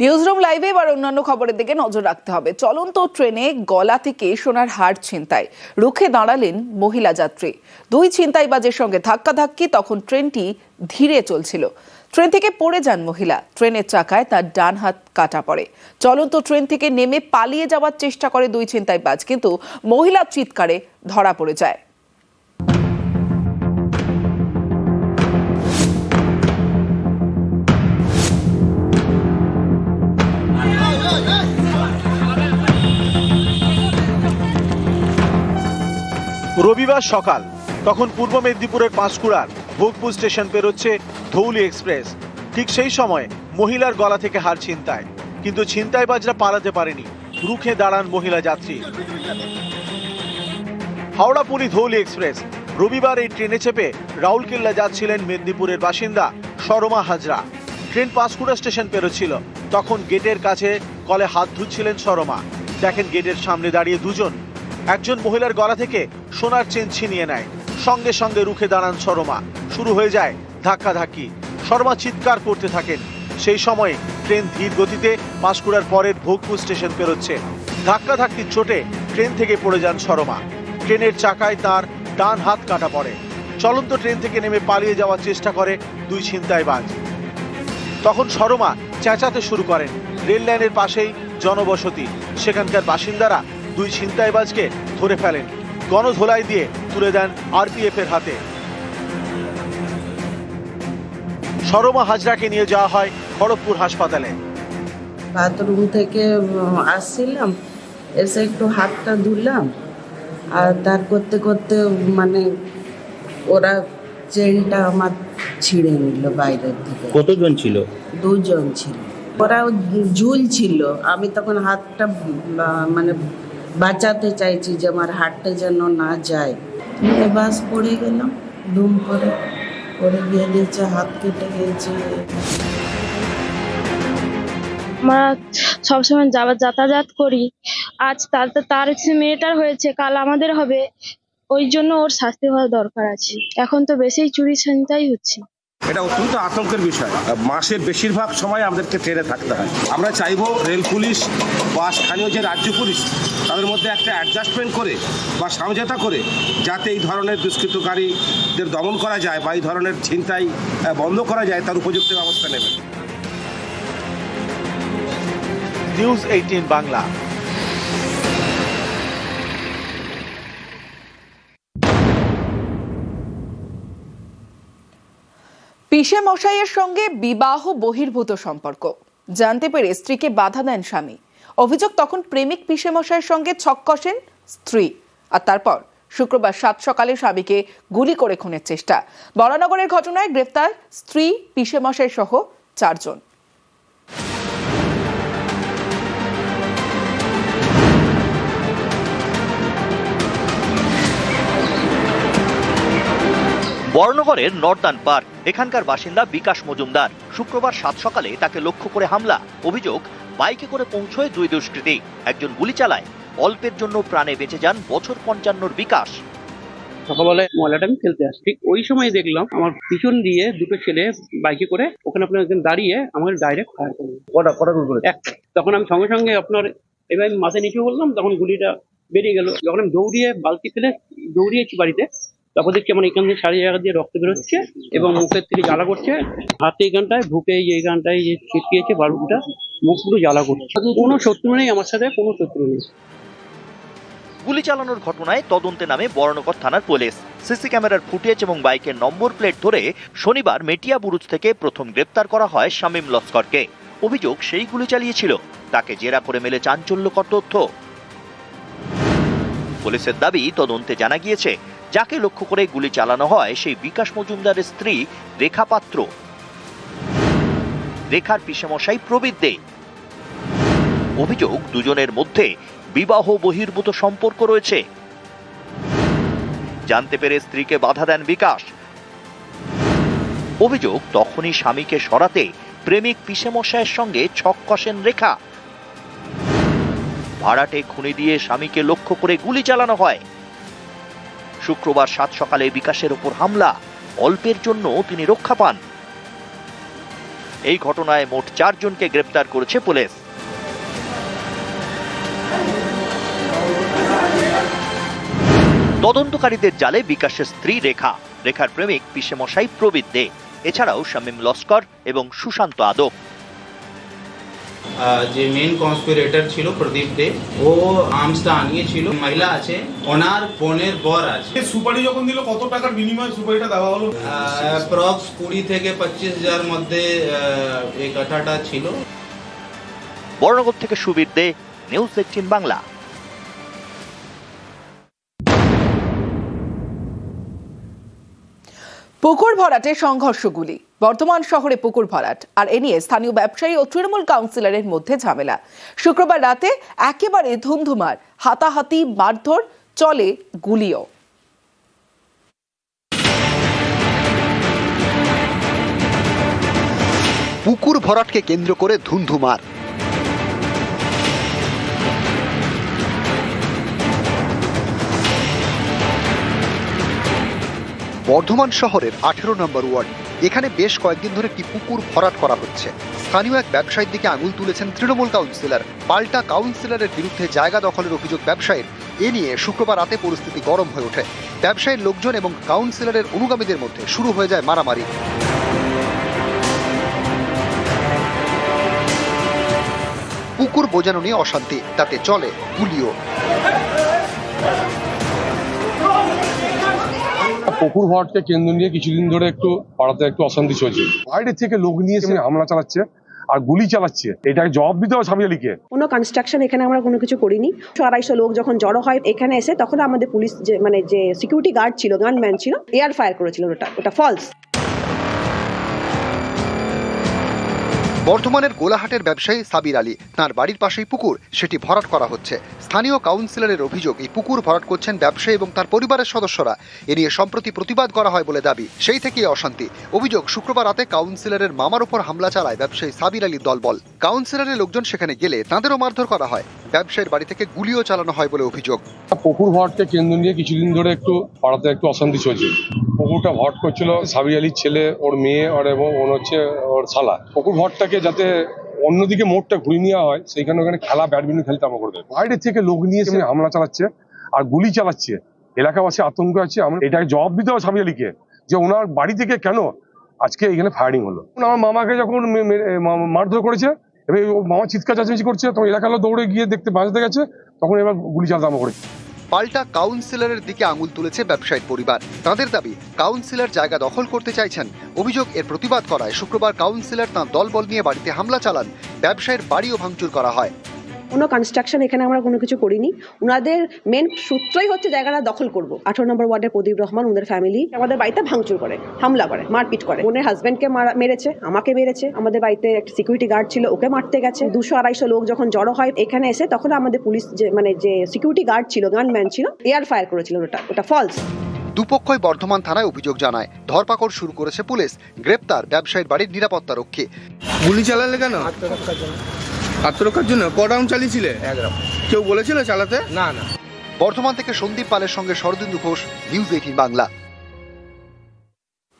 Newsroom লাইভে এবার অন্যান্য খবরের দিকে নজর রাখতে হবে। চলন্ত ট্রেনে গলা থেকে সোনার হার ছিনতাই। রুখে দাঁড়ালেন মহিলা যাত্রী। দুই ছিনতাইবাজের সঙ্গে ধাক্কাধাক্কি তখন ট্রেনটি ধীরে চলছিল। ট্রেন থেকে পড়ে যান মহিলা। ট্রেনের চাকায় তার ডান হাত কাটা পড়ে। চলন্ত ট্রেন থেকে নেমে পালিয়ে যাওয়ার চেষ্টা করে দুই ছিনতাইবাজ। কিন্তু মহিলার চিৎকারে ধরা পড়ে যায়। রবিবার সকাল, তখন পূর্ব মেদিনীপুরের পাঁশকুড়ার ভোগপুর স্টেশন পেরোচ্ছে ধৌলি এক্সপ্রেস। ঠিক সেই সময় মহিলার গলা থেকে হার ছিনতায় কিন্তু ছিনতাইবাজরা পালাতে পারেনি। রুখে দাঁড়ান মহিলা যাত্রী। হাওড়া পুরী ধৌলি এক্সপ্রেস, রবিবার এই ট্রেনে চেপে রাউলকেল্লা যাচ্ছিলেন মেদিনীপুরের বাসিন্দা সরমা হাজরা। ট্রেন পাঁশকুড়া স্টেশন পেরোচ্ছিল, তখন গেটের কাছে কলে হাত ধুচ্ছিলেন সরমা দেখেন গেটের সামনে দাঁড়িয়ে দুজন। একজন মহিলার গলা থেকে সোনার চেন ছিনিয়ে নেয়। সঙ্গে সঙ্গে রুখে দাঁড়ান সরমা। শুরু হয়ে যায় ধাক্কাধাক্কি। শর্মা চিৎকার করতে থাকেন। সেই সময় ট্রেন ধীর গতিতে পাঁশকুড়ার পরের ভোগপুর স্টেশন পেরোচ্ছে। ধাক্কাধাক্কির চোটে ট্রেন থেকে পড়ে যান সরমা। ট্রেনের চাকায় তার ডান হাত কাটা পড়ে। চলন্ত ট্রেন থেকে নেমে পালিয়ে যাওয়ার চেষ্টা করে দুই ছিনতাইবাজ। তখন সরমা চেঁচাতে শুরু করেন। রেল লাইনের পাশেই জনবসতি। সেখানকার বাসিন্দারা দুই ছিনতাইবাজকে ধরে ফেলেন। গণধোলাই দিয়ে তুলে দেন আরপিএফ এর হাতে। সরমা হাজরাকে নিয়ে যাওয়া হয় খড়গপুর হাসপাতালে। বাথরুম থেকে আসছিলাম এসে একটু হাতটা ধুলাম আর তার করতে করতে মানে ওরা চেনটা আমার ছিঁড়ে নিল বাইরের থেকে কতজন ছিল? দুজন ছিল। ওরাও ঝুল ছিল আমি তখন হাতটা মানে বাঁচাতে চাইছি যে আমার হাতটা যেন না যায়। বাস পড়ে গেলাম ধুম করে পড়ে গিয়ে দিয়েছে হাত কেটে গিয়েছে আমরা সবসময় যাওয়া যাতায়াত করি। আজ তার তার মেয়েটার হয়েছে, কাল আমাদের হবে। ওই জন্য ওর শাস্তি হওয়া দরকার আছে। এখন তো বেশি চুরি ছিনতাই হচ্ছে। এটা অত্যন্ত আতঙ্কের বিষয়। মাসের বেশিরভাগ সময় আমাদেরকে ট্রেনে থাকতে হয়। আমরা চাইব রেল পুলিশ বা স্থানীয় যে রাজ্য পুলিশ, তাদের মধ্যে একটা অ্যাডজাস্টমেন্ট করে বা সমঝোতা করে যাতে এই ধরনের দুষ্কৃতকারীদের দমন করা যায় বা এই ধরনের ছিনতাই বন্ধ করা যায়, তার উপযুক্ত ব্যবস্থা নেবে। নিউজ এইটিন বাংলা পিসে মশাইয়ের সঙ্গে বিবাহ বহির্ভূত সম্পর্ক। জানতে পেরে স্ত্রীকে বাধা দেন স্বামী। অভিযোগ তখন প্রেমিক পিসে মশাইয়ের সঙ্গে ছক কষেন স্ত্রী। আর তারপর শুক্রবার সাত সকালে স্বামীকে গুলি করে খুনের চেষ্টা। বরানগরের ঘটনায় গ্রেফতার স্ত্রী পিসে মশাই সহ চারজন। বর্ণগরের নর্দান পার্ক। এখানকার বাসিন্দা বিকাশ মজুমদার শুক্রবার সাত সকালে তাকে লক্ষ্য করে হামলা। অভিযোগ বাইকে করে পৌঁছয় দুই দুষ্কৃতী। একজন গুলি চালায় অল্পের জন্য প্রাণে বেঁচে যান বছর পঞ্চান্নর বিকাশ। সকালবেলায় ময়লাটা আমি ফেলতে আসি। ঠিক ওই সময় দেখলাম আমার পিছন দিয়ে দুটো ছেলে বাইকে করে ওখানে আপনার একজন দাঁড়িয়ে আমাকে ডাইরেক্ট ফায়ার করল কটা কটা গুলি করে একটা। তখন আমি সঙ্গে সঙ্গে আপনার এবার আমি মাথায় নিচু করলাম তখন গুলিটা বেরিয়ে গেল। যখন আমি দৌড়িয়ে বালতি ফেলে দৌড়িয়েছি বাড়িতে তখন দেখছি আমার এখান থেকে সারি জায়গা দিয়ে রক্ত বেরোচ্ছে এবং মুখের থেকে জ্বালা করছে। হাতে এইখানটায় বুকে এই এইখানটায় যে ছিটকিয়েছে বালুটা, মুখ পুরো জ্বালা করছে। কোনো শত্রু নেই আমার সাথে, কোনো শত্রু নেই। গুলি চালানোর ঘটনায় তদন্তে নামে বর্ণগর থানার পুলিশ। সিসি ক্যামেরার ফুটেজ এবং বাইকের নম্বর প্লেট ধরে শনিবার মেটিয়া বুরুজ থেকে প্রথম গ্রেপ্তার করা হয় শামীম লস্করকে। অভিযোগ সেই গুলি চালিয়েছিল। তাকে জেরা করে মেলে চাঞ্চল্যকর তথ্য। পুলিশের দাবি, তদন্তে জানা গিয়েছে যাকে লক্ষ্য করে গুলি চালানো হয়, সেই বিকাশ মজুমদারের স্ত্রী রেখা পাত্র রেখার পিসেমশাই প্রবীর দে। অভিযোগ, দুজনের মধ্যে বিবাহ বহির্ভূত সম্পর্ক রয়েছে। জানতে পেরে স্ত্রীকে বাধা দেন বিকাশ। অভিযোগ, তখনই স্বামীকে সরাতে প্রেমিক পিসেমশায়ের সঙ্গে ছক কষেন রেখা। ভাড়াটে খুনি দিয়ে স্বামীকে লক্ষ্য করে গুলি চালানো হয়। শুক্রবার সাত সকালে বিকাশের ওপর হামলা, অল্পের জন্য তিনি রক্ষা পান। এই ঘটনায় মোট চারজনকে গ্রেপ্তার করেছে পুলিশ। তদন্তকারীদের জালে বিকাশের স্ত্রী রেখা। রেখার প্রেমিক পিসেমশাই প্রবীর দে। এছাড়াও শামীম লস্কর এবং সুশান্ত আদক। যে মেন কনস্পিরেটর ছিল প্রদীপ দে ও আর্মসটা আনিয়েছিল মহিলা আছে ওনার বোনের বর আছে। সুপারি যখন দিল কত টাকার বিনিময়ে সুপারিটা দেওয়া হলো? অ্যাপ্রক্স কুড়ি থেকে পঁচিশ হাজার মধ্যে এই কথাটা ছিল। বর্ণগর থেকে সুবীর দে নিউজ এইটিন বাংলা। পুকুর ভরাটে সংঘর্ষগুলি। বর্তমান শহরে পুকুর ভরাট। আর এ নিয়ে স্থানীয় ব্যবসায়ী ও তৃণমূল কাউন্সিলরের মধ্যে ঝামেলা। শুক্রবার রাতে একেবারে ধুমধুমার, হাতাহাতি, মারধর, চলে গুলিও। পুকুর ভরাটকে কেন্দ্র করে ধুন্ধুমার বর্ধমান শহরের আঠেরো নম্বর ওয়ার্ড। এখানে বেশ কয়েকদিন ধরে একটি পুকুর ভরাট করা হচ্ছে। স্থানীয় এক ব্যবসায়ীর দিকে আঙুল তুলেছেন তৃণমূল কাউন্সিলর। পাল্টা কাউন্সিলরের বিরুদ্ধে জায়গা দখলের অভিযোগ ব্যবসায়ীর। এ নিয়ে শুক্রবার রাতে পরিস্থিতি গরম হয়ে ওঠে। ব্যবসায়ীর লোকজন এবং কাউন্সিলরের অনুগামীদের মধ্যে শুরু হয়ে যায় মারামারি। পুকুর বোঝানো নিয়ে অশান্তি, তাতে চলে গুলিও পুকুর ভরাটকে কেন্দ্র নিয়ে কিছুদিন ধরে একটু পাড়াতে একটু অশান্তি চলছে। বাইরে থেকে লোক নিয়ে এসে হামলা চালাচ্ছে আর গুলি চালাচ্ছে। এটাকে জবাব দিতে হবে সামিয়ালিকে কোনো কনস্ট্রাকশন এখানে আমরা কোনো কিছু করিনি। আড়াইশো লোক যখন জড়ো হয় এখানে এসে তখন আমাদের পুলিশ যে মানে যে সিকিউরিটি গার্ড ছিল গানম্যান ছিল এয়ার ফায়ার করেছিল ওটা। ওটা ফলস বর্ধমানের গোলাহাটের ব্যবসায়ী সাবির আলী। তার বাড়ির পাশেই পুকুর, সেটি ভরাট করা হচ্ছে। স্থানীয় কাউন্সিলরের অভিযোগ, এই পুকুর ভরাট করছেন ব্যবসায়ী এবং তার পরিবারের সদস্যরা। এ নিয়ে সম্প্রতি প্রতিবাদ করা হয় বলে দাবি, সেই থেকেই অশান্তি। অভিযোগ, শুক্রবার রাতে কাউন্সিলরের মামার উপর হামলা চালায় ব্যবসায়ী সাবির আলীর দলবল। কাউন্সিলরের লোকজন সেখানে গেলে তাঁদেরও মারধর করা হয়। ব্যবসায়ীর বাড়ি থেকে গুলিও চালানো হয় বলে অভিযোগ। পুকুর ভরাটকে কেন্দ্র নিয়ে কিছুদিন ধরে একটু পাড়াতে একটু অশান্তি চলছে। পুকুরটা ভট করছিল সাবি আলীর ছেলে, ওর মেয়ে, আর এবং ওর হচ্ছে ওর শালা। পুকুর ভরাটটাকে যাতে অন্যদিকে মোড়টা ঘুরিয়ে নেওয়া হয়, সেইখানে ওখানে খেলা, ব্যাডমিন্টন খেলতে আমরা করবে বাইরে থেকে লোক নিয়ে এসে হামলা চালাচ্ছে আর গুলি চালাচ্ছে। এলাকাবাসী আতঙ্ক আছে। আমরা এটাকে জবাব দিতে হবে স্বামী আলীকে যে ওনার বাড়ি থেকে কেন আজকে এখানে ফায়ারিং হলো। আমার মামাকে যখন মারধর করেছে এবার ও মামা চিৎকার চাচামেচি করছে, তখন এলাকার দৌড়ে গিয়ে দেখতে বাঁচতে গেছে, তখন এবার গুলি চালাতে করেছে পাল্টা কাউন্সিলরের দিকে আঙুল তুলেছে ব্যবসায়ীর পরিবার। তাদের দাবি কাউন্সিলর জায়গা দখল করতে চাইছেন। অভিযোগ, এর প্রতিবাদ করায় শুক্রবার কাউন্সিলর তাঁর দলবল নিয়ে বাড়িতে হামলা চালান। ব্যবসায়ীর বাড়িও ভাঙচুর করা হয়। কোনো কনস্ট্রাকশন এখানে আমরা কোনো কিছু করিনি। ওনাদের মেন সূত্রই হচ্ছে জায়গাটা দখল করব। আঠারো নম্বর ওয়ার্ডের প্রদীপ রহমান ওনাদের ফ্যামিলি আমাদের বাড়িতে ভাঙচুর করে হামলা করে মারপিট করে। ওনের হাজব্যান্ডকে মেরেছে আমাকে মেরেছে আমাদের বাড়িতে একটা সিকিউরিটি গার্ড ছিল ওকে মারতে গেছে। দুশো আড়াইশো লোক যখন জড়ো হয় এখানে এসে তখন আমাদের পুলিশ যে মানে যে সিকিউরিটি গার্ড ছিল গানম্যান ছিল এয়ার ফায়ার করেছিল ওটা ওটা ফলস দুপক্ষই বর্ধমান থানায় অভিযোগ জানায় ধরপাকড় শুরু করেছে পুলিশ গ্রেপ্তার ব্যবসায়ীর বাড়ির নিরাপত্তা রক্ষী। গুলি চালালে কেন? আত্মরক্ষার জন্য ক রাউন্ড চালিয়েছিলে কেউ বলেছিল চালাতে? না না। বর্ধমান থেকে সন্দীপ পালের সঙ্গে শরদিন্দু ঘোষ নিউজ এইটিন বাংলা